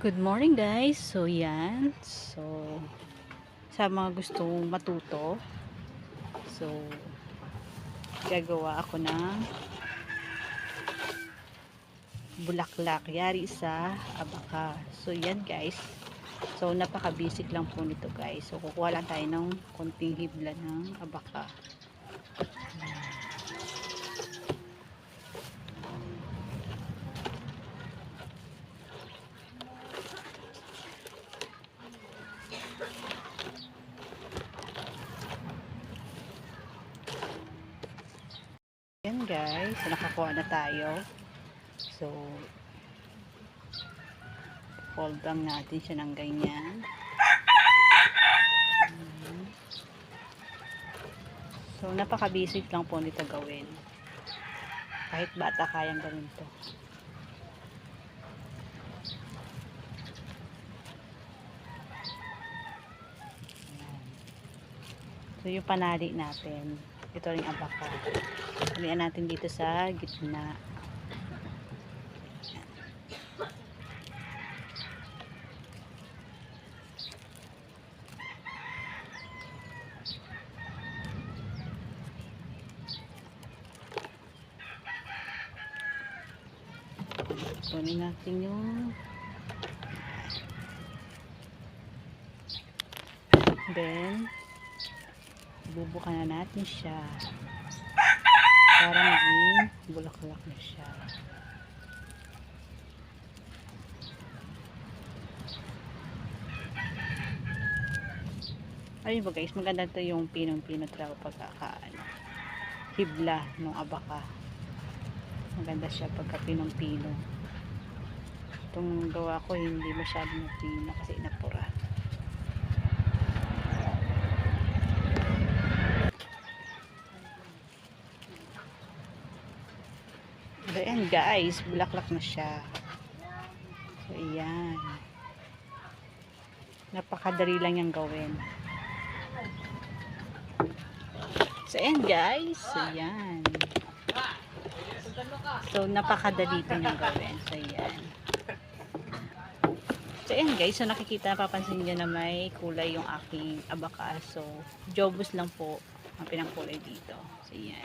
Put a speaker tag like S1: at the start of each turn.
S1: Good morning guys. So yan. So sa mga gustong matuto. So gagawa ako ng bulaklak yari sa abaka. So yan guys. So napaka basic lang po nito guys. So kukuha lang tayo ng konting hibla ng abaka. Guys, so nakakuha na tayo. So, fold lang natin siya ng ganyan. So, napaka-basic lang po nito gawin. Kahit bata kayang gawin to. So, yung panali natin, ito rin abaka. Tulian natin dito sa gitna. Kunin natin yung then bubukan na natin siya para maging bulaklak na siya. Ayun ba guys, maganda to yung pinong-pino traw pagkakaano. Hibla ng abaka. Maganda siya pagka pinong-pino. Itong gawa ko hindi masyadong pino kasi inapura. Ayan guys, bulaklak na siya. So, ayan. Napakadali lang yung gawin. So, ayan guys. So, ayan. So, napakadali ito yung gawin. So, ayan. So, ayan guys. So, nakikita, papansin nyo na may kulay yung aking abaka. So, jobus lang po ang pinangkulay dito. So, ayan.